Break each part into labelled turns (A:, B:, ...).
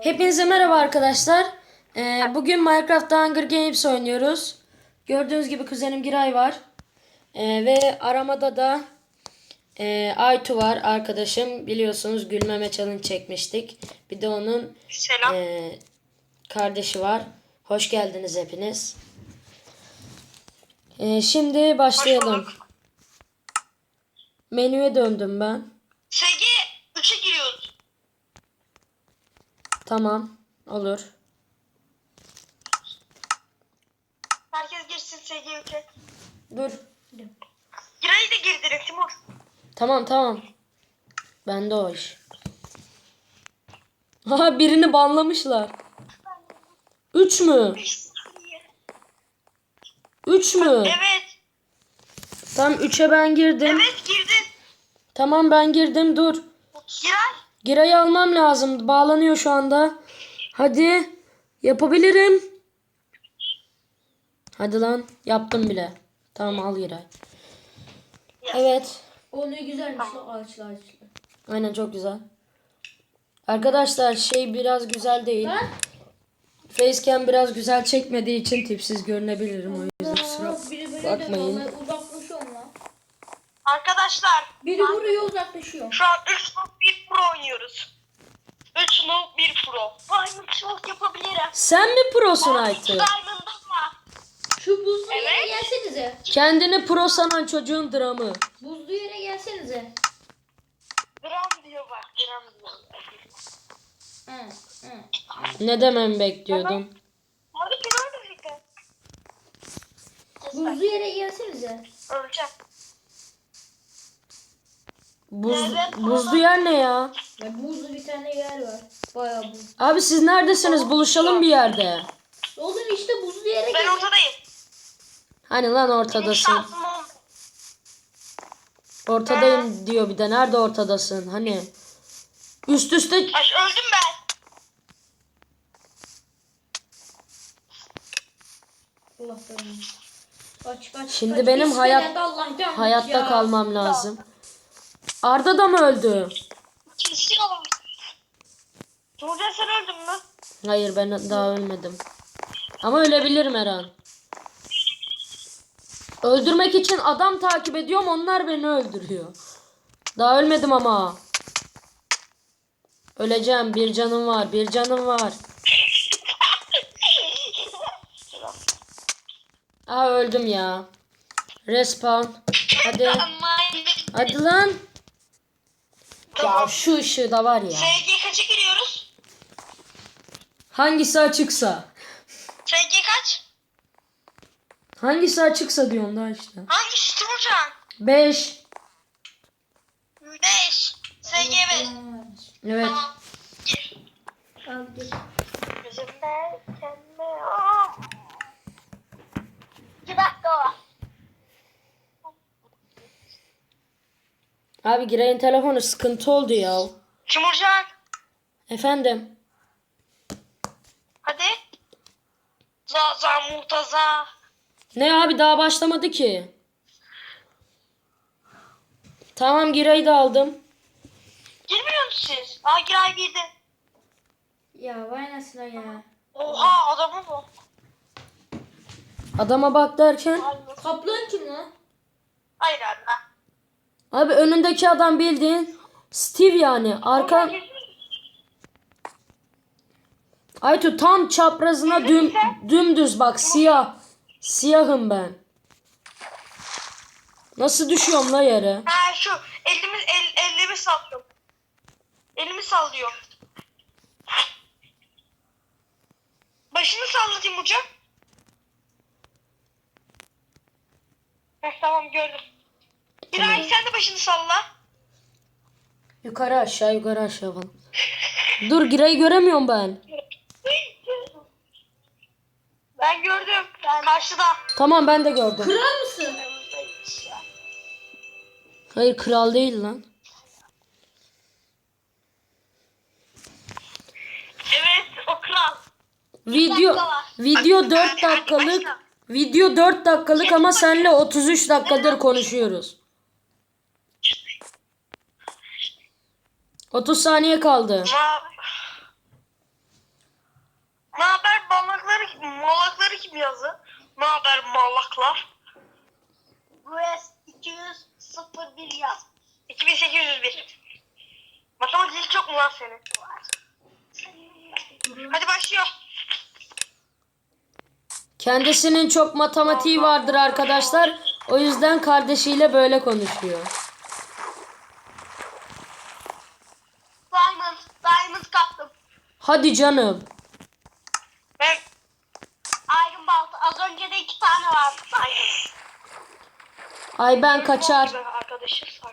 A: Hepinize merhaba arkadaşlar. Ee, bugün Minecraft'ta Hunger Games oynuyoruz. Gördüğünüz gibi kuzenim Giray var. Ee, ve aramada da e, Aytu var arkadaşım. Biliyorsunuz gülmeme challenge çekmiştik. Bir de onun
B: Selam.
A: e, kardeşi var. Hoş geldiniz hepiniz. Ee, şimdi başlayalım. Menüye döndüm ben.
B: SG 3'e giriyoruz.
A: Tamam. Olur.
B: Herkes girsin SG 3'e.
A: Dur.
B: Giray'ı da gir direkt Timur.
A: Tamam tamam. Bende o iş. Ha birini banlamışlar. Üç mü? Üç mü?
B: Evet.
A: Tamam üçe ben girdim.
B: Evet girdin.
A: Tamam ben girdim dur.
B: Giray.
A: Giray'ı almam lazım. Bağlanıyor şu anda. Hadi. Yapabilirim. Hadi lan. Yaptım bile. Tamam al Giray. Evet.
C: O ne güzelmiş lan ağaçlı ağaçlı.
A: Aynen çok güzel. Arkadaşlar şey biraz güzel değil.
C: Lan.
A: Facecam biraz güzel çekmediği için tipsiz görünebilirim o yüzden kusura bakmayın.
C: de vallahi uzaklaşıyor lan.
B: Arkadaşlar
C: Biri vuruyor uzaklaşıyor.
B: şu an 3 noob 1 pro oynuyoruz. 3 noob 1 pro. Diamond çok yapabilirim.
A: Sen mi prosun Aytu?
B: Diamond'ım var.
C: Şu buzlu yere
B: Evet.
C: gelsenize.
A: Kendini pro sanan çocuğun dramı.
C: Buzlu yere gelsenize.
B: Gram diyor bak. Gram diyor.
C: Hı, hı.
A: Ne demem bekliyordum.
B: Hadi bir öldürecekler.
C: Buzlu yere gelsenize.
B: Öleceğim.
A: Buz,
B: Evet.
A: buzlu yer ne ya?
C: Ya buzlu bir tane yer var. Bayağı buz.
A: Abi siz neredesiniz? Buluşalım bir yerde.
C: Oğlum işte buzlu yere
B: Ben
C: gel.
B: ortadayım.
A: Hani lan ortadasın?
B: Şansım oldu.
A: Ortadayım diyor bir de. Nerede ortadasın? Hani üst üste
B: Ay, öldüm ben.
C: Allah belanı. Kaç kaç.
A: Şimdi
C: kaç.
A: benim hayat-
C: Bismillah, Allah'tan
A: hayatta
C: ya.
A: kalmam lazım. Arda da mı öldü?
B: Kesiyorlar. Tuğcan sen öldün mü?
A: Hayır ben daha ölmedim. Ama ölebilirim her an. Öldürmek için adam takip ediyorum onlar beni öldürüyor. Daha ölmedim ama. Öleceğim bir canım var bir canım var. Aa öldüm ya. Respawn. Hadi. Hadi lan. Ya
B: Tamam.
A: şu ışığı da var ya.
B: SG kaça giriyoruz?
A: Hangisi açıksa.
B: SG kaç?
A: Hangisi açıksa diyorum da işte.
B: Hangisi Tuğcan?
A: 5.
B: 5. SG 5.
A: Evet.
B: Tamam. Gir.
C: Al gel.
B: Gözümde kendime oh. İki dakika var.
A: Abi Giray'ın telefonu sıkıntı oldu ya.
B: Timurcan.
A: Efendim.
B: Hadi. Zaza Murtaza.
A: Ne abi daha başlamadı ki. Tamam Giray'ı da aldım.
B: Girmiyor musunuz siz? Aa giray girdi.
C: Ya vay nasıl ya.
B: Oha adamı bu.
A: Adama bak derken.
C: Kaplan kim lan?
B: Hayır abi.
A: Abi önündeki adam bildiğin Steve yani. Arka Aytu tam çaprazına düm, dümdüz bak siyah. Siyahım ben. Nasıl düşüyorum la yere?
B: Ha şu elimi el, elimi sallıyor. Elimi sallıyor. Başını salla Timurcan. Heh, tamam gördüm. Giray sen de başını salla.
A: Yukarı aşağı yukarı aşağı falan. Dur Giray'ı göremiyorum ben.
B: Ben gördüm. Karşıda.
A: Tamam ben de gördüm.
C: Kral mısın?
A: Hayır kral değil lan.
B: Evet o kral.
A: Video video 4 dakikalık. Video 4 dakikalık ama senle 33 dakikadır konuşuyoruz. 30 saniye kaldı.
B: Ne haber malakları kim? Malakları kim yazdı? Ne haber malaklar? US 201 yaz. 2801. Matematik dil çok mu lan senin? Hadi başlıyor.
A: Kendisinin çok matematiği vardır arkadaşlar. O yüzden kardeşiyle böyle konuşuyor. Hadi canım.
B: Ben Iron Balta. Az önce de iki tane vardı.
A: Ay ben kaçar.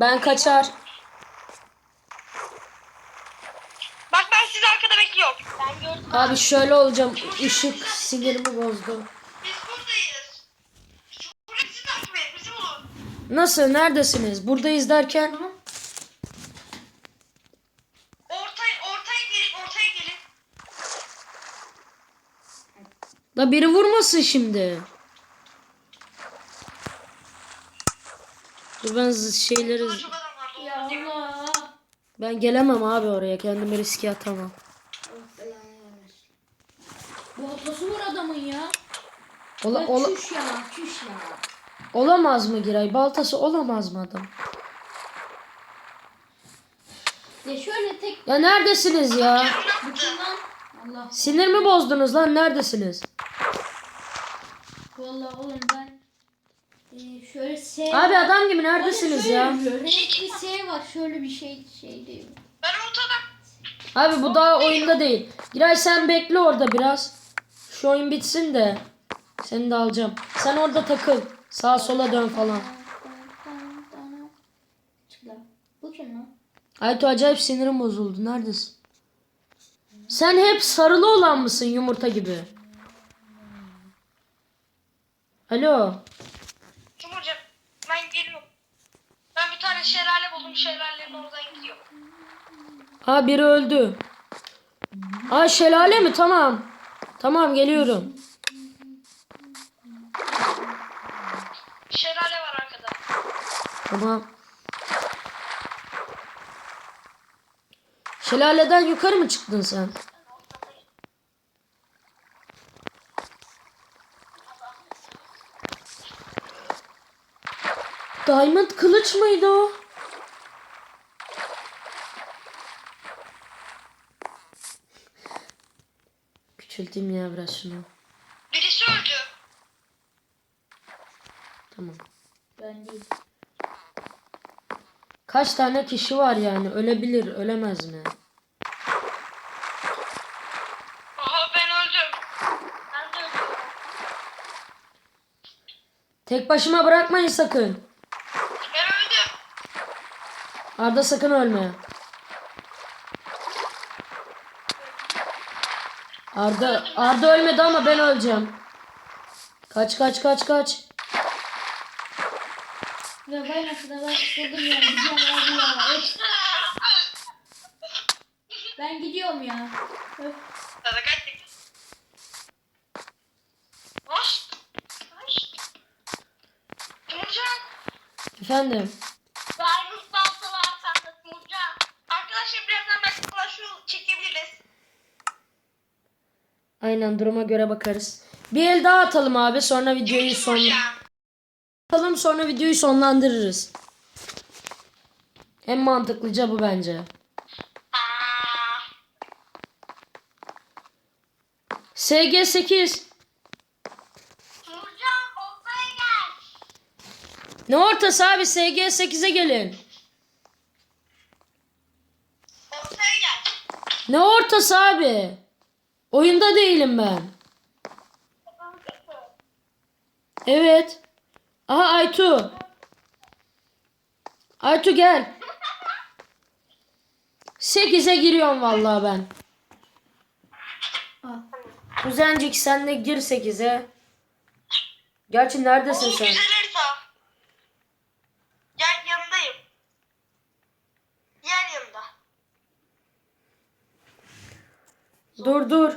A: Ben kaçar.
B: Bak ben sizi arkada bekliyorum. Ben gördüm.
A: Abi şöyle olacağım. Işık sinirimi bozdu.
B: Biz buradayız. Şu polisi takip et. Bizim olun.
A: Nasıl? Neredesiniz? Buradayız derken?
B: Ortaya, ortaya gelin. Ortaya gelin.
A: Da biri vurmasın şimdi. Dur ben şeyleri...
C: Ya. Allah.
A: Ben gelemem abi oraya. Kendimi riske atamam.
C: Bu atası var adamın ya.
A: Ola, ola-
C: çüş ya çüş ya.
A: olamaz mı Giray? Baltası olamaz mı adam?
C: Ya şöyle tek
A: Ya neredesiniz ya?
C: Allah.
A: Sinir mi bozdunuz lan? Neredesiniz?
C: Vallahi oğlum ben e, şöyle S
A: Abi adam gibi neredesiniz
C: Şöyle
A: ya?
C: yapıyor, Renkli S var şöyle bir şey şey diyor.
B: Ben ortada.
A: Abi bu daha oyunda değil. Giray sen bekle orada biraz. Şu oyun bitsin de. Seni de alacağım. Sen orada takıl. Sağa sola dön falan.
C: Bu kim lan?
A: Aytu acayip sinirim bozuldu. Neredesin? Sen hep sarılı olan mısın yumurta gibi? Alo.
B: Kim hocam? Ben geliyorum. Ben bir tane şelale buldum. Şelalenin oradan gidiyorum.
A: Ha biri öldü. Aa şelale mi? Tamam. Tamam geliyorum.
B: Şelale var arkada.
A: Tamam. Şelaleden yukarı mı çıktın sen? Diamond kılıç mıydı o? Küçülteyim ya biraz şunu.
B: Birisi öldü.
A: Tamam.
C: Ben değil.
A: Kaç tane kişi var yani? Ölebilir, ölemez mi?
B: Aha ben öldüm. Ben de öldüm.
A: Tek başıma bırakmayın sakın. Arda sakın ölme. Arda Arda ölmedi ama ben öleceğim. Kaç kaç kaç kaç.
C: Ya ben nasıl da ben sıkıldım ya. Ben gidiyorum ya.
A: Efendim. Aynen duruma göre bakarız. Bir el daha atalım abi sonra videoyu son atalım sonra videoyu sonlandırırız. En mantıklıca bu bence.
B: Aa,
A: SG8
B: Timurcan ortaya gel.
A: ne ortası abi SG8'e gelin.
B: Ortaya gel.
A: Ne ortası abi? Oyunda değilim ben. Evet. Aha Aytu. Aytu gel. 8'e giriyorum vallahi ben. Kuzencik sen de gir 8'e. Gerçi neredesin sen?
B: güzel harita. Gel yanındayım. Gel yanında.
A: Dur dur.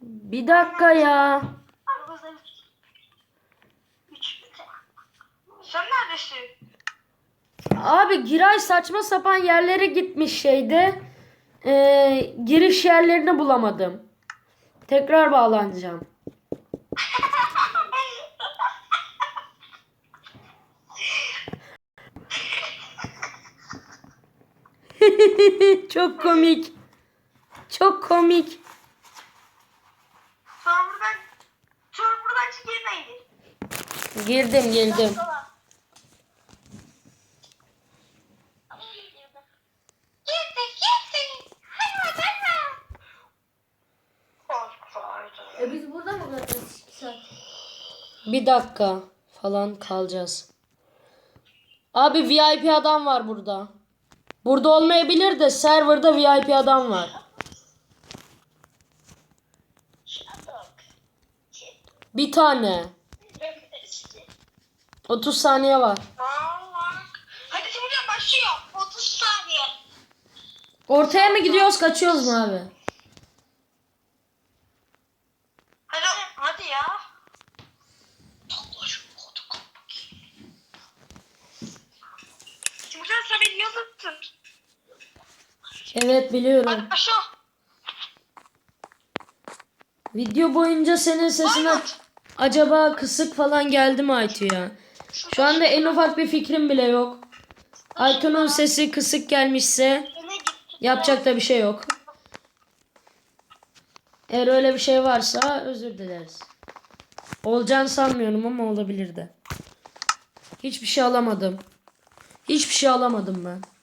B: Bir dakika.
A: Ya.
B: Sen neredesin?
A: Abi Giray saçma sapan yerlere gitmiş şeyde. Ee, giriş yerlerini bulamadım. Tekrar bağlanacağım. Çok komik. Çok komik.
B: Sonra buradan sonra buradan çık yerine gir.
A: Girdim girdim.
C: E biz burada mı kalacağız 2 saat?
A: Bir dakika falan kalacağız. Abi VIP adam var burada. Burada olmayabilir de serverda VIP adam var. Bir tane. 30 saniye var.
B: Hadi Timurcan başlıyor. 30 saniye.
A: Ortaya mı gidiyoruz kaçıyoruz mu abi?
B: Hadi, hadi ya. Allah şu kodu Timurcan sen beni yazıttın.
A: Evet biliyorum.
B: Hadi başla.
A: Video boyunca senin sesine acaba kısık falan geldi mi Aytu ya? Şu anda en ufak bir fikrim bile yok. Aytu'nun sesi kısık gelmişse yapacak da bir şey yok. Eğer öyle bir şey varsa özür dileriz. Olacağını sanmıyorum ama olabilir de. Hiçbir şey alamadım. Hiçbir şey alamadım ben.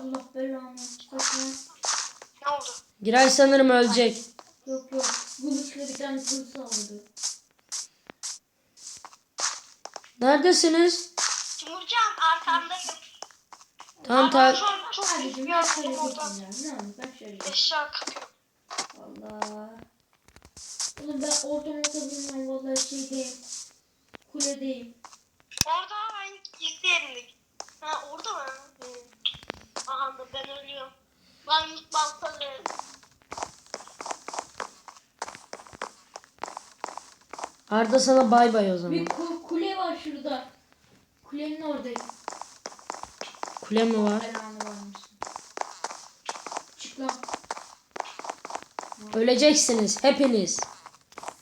B: Allah.
C: Allah belanı.
B: Ne oldu?
A: Giray sanırım ölecek.
C: Yok yok. Kılıçla bir tane kılıç saldırdı.
A: Neredesiniz?
B: Timurcan arkandayım.
A: Tam ta
B: Şu an çok bir
C: ben şöyle
B: oradan.
C: Ne? Ben geçeceğim.
B: Eşya kapıyor.
C: Allah. Oğlum ben ortamı kazanmam vallahi şeydeyim. Kuledeyim.
B: Orada ben gizli yerindeyim. Ha orada mı? Hı. Aha da ben ölüyorum. Ben ilk baltalı.
A: Arda sana bay bay o zaman.
C: Bir ku- kule var şurada. Kulenin oradayım.
A: Kule mi var?
C: Belanı varmış. Çık lan.
A: Öleceksiniz hepiniz.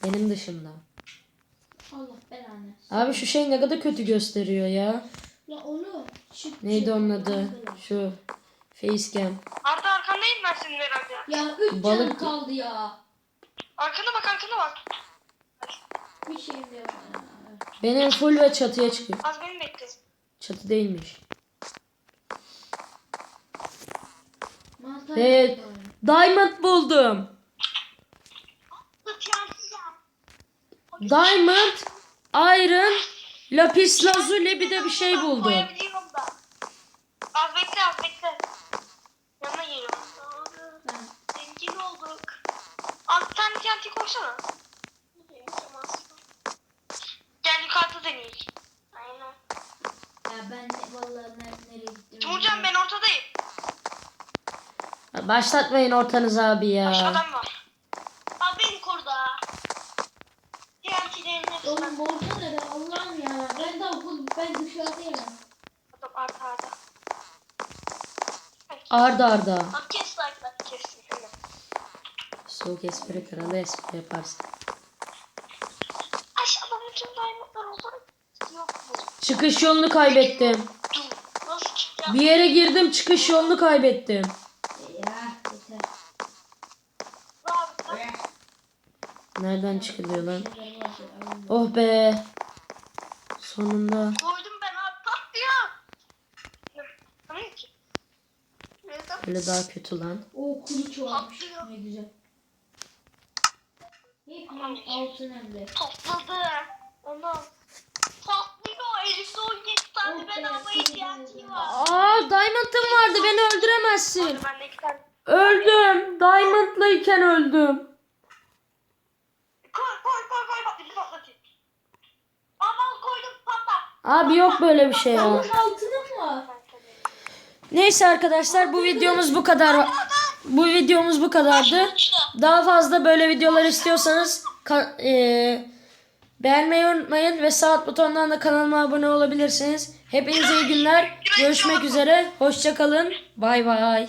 A: Benim dışında.
C: Allah belanı.
A: Abi şu şey ne kadar kötü gösteriyor ya.
C: La oğlum. Çık.
A: Neydi
C: çık.
A: onun adı? Şu facecam.
B: Arda arkandayım ben senin herhalde.
C: Ya üç
A: Balık-
C: canım kaldı ya.
B: Arkana bak arkana bak.
C: Bir de yok.
A: Benim full ve çatıya çıkıyor.
B: Az beni bekle.
A: Çatı değilmiş.
C: Mantar
A: Evet.
C: yok
A: Diamond buldum. Diamond, Iron, Lapis Lazuli bir de bir şey buldum.
B: Az bekle az bekle. Yanına geliyorum. Zengin olduk. Az bir tane koysana. Gel yukarıda deneyelim. Aynen.
C: Ya ben de vallahi ner- nereye gittim?
B: Timurcan ben ortadayım.
A: Başlatmayın ortanız abi ya.
B: Aşağıdan var. Abi beni koru da. TNT'lerin hepsinden.
C: Oğlum borca nere Allah'ım ya. Ben de okul ben dışarıdayım.
B: Adam arda arda.
A: Arda arda.
B: Bak kes like'lar kessin. Öyle.
A: Soğuk espri kralı espri yaparsın. Çıkış yolunu kaybettim.
B: Dur. Nasıl çıkacağım?
A: Bir yere girdim çıkış yolunu kaybettim.
C: Ya
A: Nereden çıkılıyor lan? Oh be. Sonunda.
B: Koydum ben abi. Neden?
A: Öyle daha kötü lan.
C: O varmış.
B: Patlıyor.
C: Ne güzel. Hep altın hem de.
B: Patladı. Ondan. Patlıyor. Elimde 17 tane
C: be,
B: bedava
C: senin
B: ihtiyacı
C: yüzünden.
B: var.
A: Aa Diamond'ım vardı beni öldüremezsin.
B: Hadi ben de iki tane.
A: Öldüm. Diamond'layken öldüm.
B: Koy koy koy koy. Bak bir patlatayım. Aman koydum patlat.
A: Abi yok böyle bir şey ya. Neyse arkadaşlar bu videomuz bu kadar. Bu videomuz bu kadardı. Daha fazla böyle videolar istiyorsanız ka- eee, beğenmeyi unutmayın ve saat butonundan da kanalıma abone olabilirsiniz. Hepinize iyi günler. Görüşmek üzere. Hoşçakalın. Bay bay.